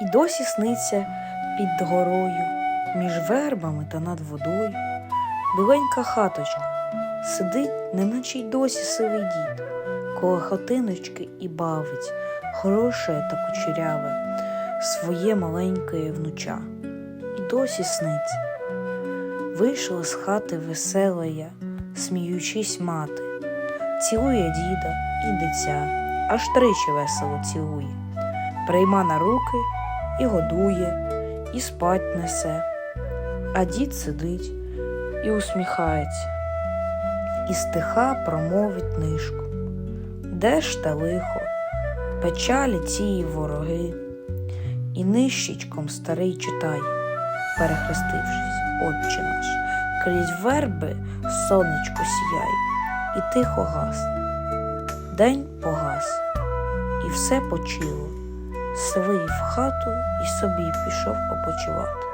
І досі сниться під горою, між вербами та над водою. Біленька хаточка сидить, неначе й досі сивий дід, коло хатиночки і бавить, хороше та кучеряве, своє маленьке внуча. І досі сниться. Вийшла з хати весела я, сміючись мати, цілує діда і дитя, аж тричі весело цілує, прийма на руки і годує, і спать несе. А дід сидить і усміхається, і стиха промовить нишку. Де ж те лихо, печалі ці вороги, і нищечком старий читає, перехрестившись, отче наш, крізь верби сонечко сіяє, і тихо гас. День погас, і все почило. Свий в хату і собі пішов опочивати.